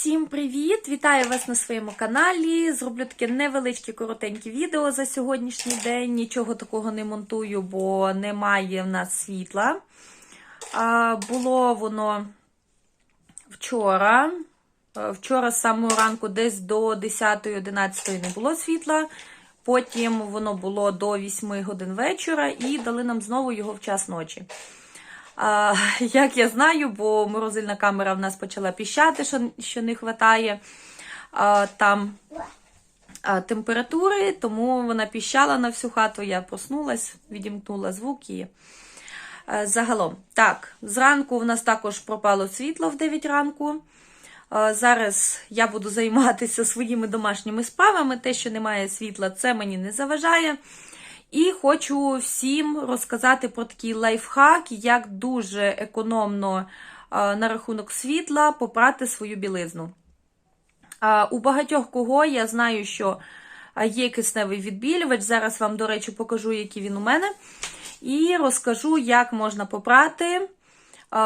Всім привіт! Вітаю вас на своєму каналі. Зроблю таке невеличке коротеньке відео за сьогоднішній день. Нічого такого не монтую, бо немає в нас світла. А, було воно вчора. Вчора з самого ранку, десь до 10-11 не було світла. Потім воно було до 8 годин вечора і дали нам знову його в час ночі. А, як я знаю, бо морозильна камера в нас почала піщати, що, що не вистачає а, там а, температури, тому вона піщала на всю хату. Я проснулась, відімкнула звук і а, загалом. Так, зранку в нас також пропало світло в 9 ранку. А, Зараз я буду займатися своїми домашніми справами. Те, що немає світла, це мені не заважає. І хочу всім розказати про такий лайфхак, як дуже економно на рахунок світла попрати свою білизну. У багатьох кого я знаю, що є кисневий відбілювач. Зараз вам, до речі, покажу, який він у мене. І розкажу, як можна попрати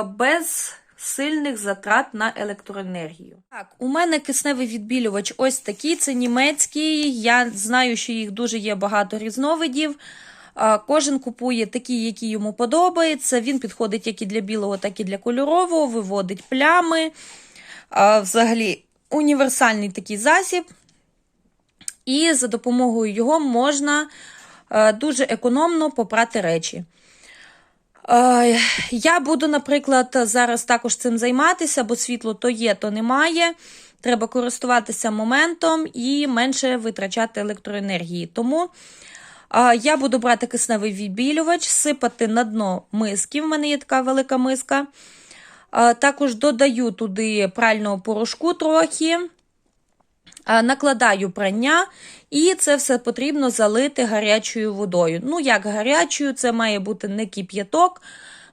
без сильних затрат на електроенергію. Так, у мене кисневий відбілювач ось такий, це німецький. Я знаю, що їх дуже є багато різновидів. Кожен купує такий, який йому подобається. Він підходить як і для білого, так і для кольорового, виводить плями. Взагалі, універсальний такий засіб. І за допомогою його можна е, дуже економно попрати речі. Е, Я буду, наприклад, зараз також цим займатися, бо світло то є, то немає. Треба користуватися моментом і менше витрачати електроенергії. Тому е, я буду брати кисневий відбілювач, сипати на дно миски. В мене є така велика миска. Е, Також додаю туди прального порошку трохи. Е, Накладаю прання, і це все потрібно залити гарячою водою. Ну, як гарячою, це має бути не кип'яток,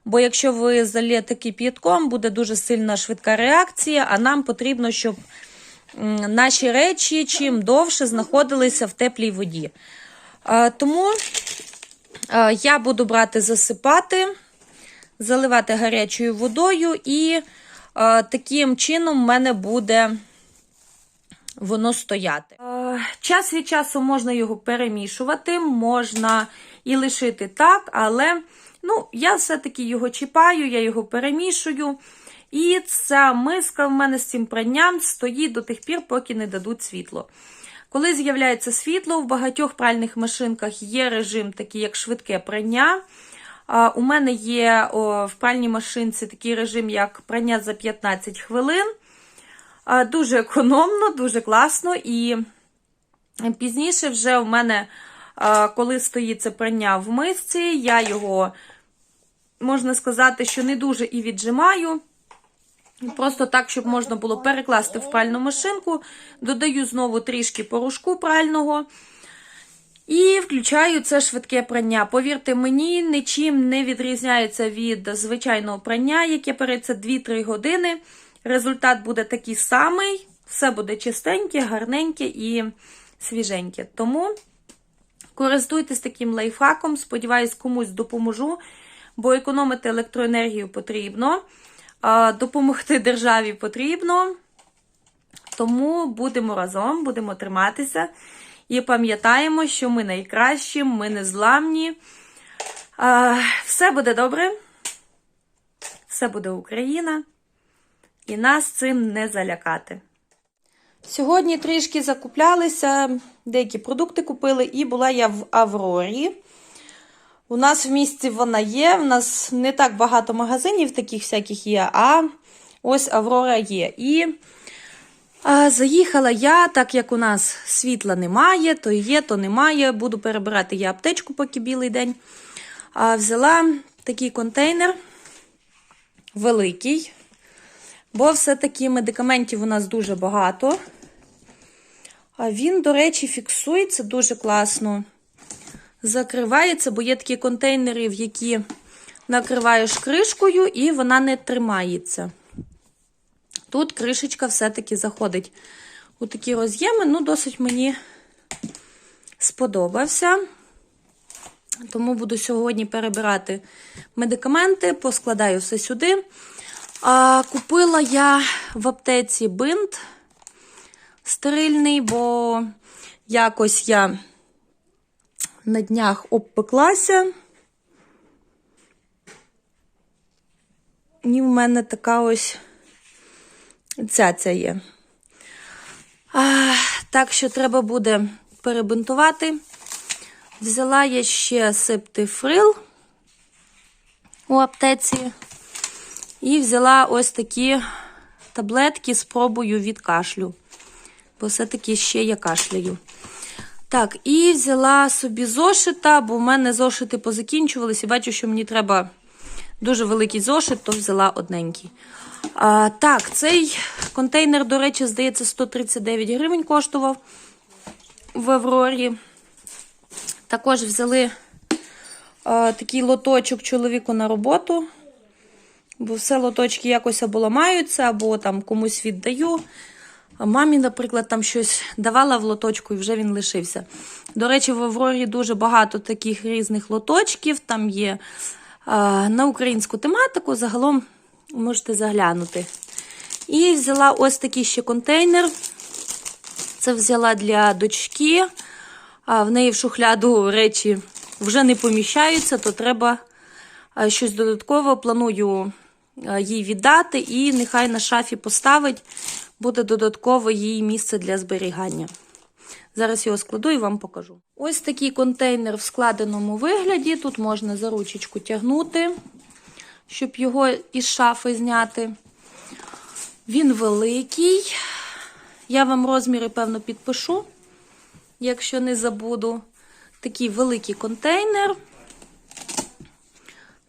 бо якщо ви залієте кип'ятком, буде дуже сильна швидка реакція, а нам потрібно, щоб наші речі чим довше знаходилися в теплій воді. Е, Тому е, я буду брати засипати, заливати гарячою водою, і таким чином в мене буде воно стояти. Е, Час від часу можна його перемішувати, можна і лишити так, але ну, я все-таки його чіпаю, я його перемішую. І ця миска в мене з цим пранням стоїть до тих пір, поки не дадуть світло. Коли з'являється світло, в багатьох пральних машинках є режим, такий як швидке прання. У мене є в пральній машинці такий режим, як прання за 15 хвилин. Дуже економно, дуже класно. І пізніше вже в мене, коли стоїть це прання в мисці, я його, можна сказати, що не дуже і віджимаю. Просто так, щоб можна було перекласти в пральну машинку. Додаю знову трішки порошку прального. І включаю це швидке прання. Повірте мені, нічим не відрізняється від звичайного прання, яке переться 2-3 години. Результат буде такий самий, все буде чистеньке, гарненьке і свіженьке. Тому користуйтесь таким лайфхаком, сподіваюсь, комусь допоможу, бо економити електроенергію потрібно, допомогти державі потрібно. Тому будемо разом, будемо триматися і пам'ятаємо, що ми найкращі, ми незламні. Все буде добре, все буде Україна і нас цим не залякати. Сьогодні трішки закуплялися, деякі продукти купили, і була я в Аврорі. У нас в місті вона є, в нас не так багато магазинів таких всяких є, а ось Аврора є. І а, заїхала я, так як у нас світла немає, то є, то немає. Буду перебирати я аптечку, поки білий день. А, взяла такий контейнер великий. Бо все-таки медикаментів у нас дуже багато. А він, до речі, фіксується дуже класно. Закривається, бо є такі контейнери, в які накриваєш кришкою, і вона не тримається. Тут кришечка все-таки заходить у такі роз'єми. Ну, досить мені сподобався. Тому буду сьогодні перебирати медикаменти, поскладаю все сюди. А, купила я в аптеці бинт стерильний, бо якось я на днях обпеклася. І в мене така ось цяця є. А, так що треба буде перебинтувати. Взяла я ще септифрил у аптеці. І взяла ось такі таблетки з пробою від кашлю. Бо все-таки ще я кашляю. Так, і взяла собі зошита, бо в мене зошити позакінчувалися. Бачу, що мені треба дуже великий зошит, то взяла одненький. А, так, цей контейнер, до речі, здається, 139 гривень коштував в Аврорі. Також взяли а, такий лоточок чоловіку на роботу. Бо все лоточки якось або ламаються, або там комусь віддаю. А мамі, наприклад, там щось давала в лоточку і вже він лишився. До речі, в Аврорі дуже багато таких різних лоточків. Там є а, на українську тематику. Загалом можете заглянути. І взяла ось такий ще контейнер. Це взяла для дочки. А в неї в шухляду речі вже не поміщаються, то треба щось додаткове. Планую їй віддати, і нехай на шафі поставить, буде додаткове їй місце для зберігання. Зараз його складу і вам покажу. Ось такий контейнер в складеному вигляді. Тут можна за ручечку тягнути, щоб його із шафи зняти. Він великий. Я вам розміри, певно, підпишу, якщо не забуду. Такий великий контейнер.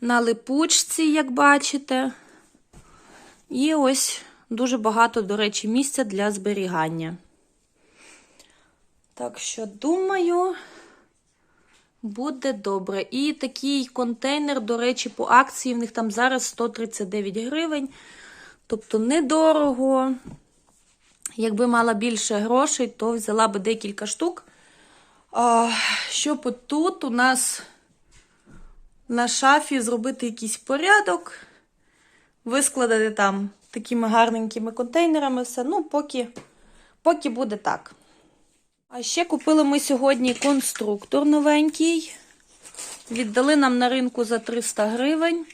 На липучці, як бачите. І ось дуже багато, до речі, місця для зберігання. Так що, думаю, буде добре. І такий контейнер, до речі, по акції в них там зараз 139 гривень. Тобто недорого. Якби мала більше грошей, то взяла би декілька штук. А, щоб тут у нас на шафі зробити якийсь порядок, вискладати там такими гарненькими контейнерами все. Ну, поки, поки буде так. А ще купили ми сьогодні конструктор новенький. Віддали нам на ринку за 300 гривень.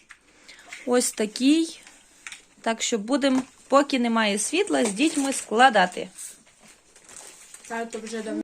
Ось такий. Так що будемо, поки немає світла, з дітьми складати. Тато вже давно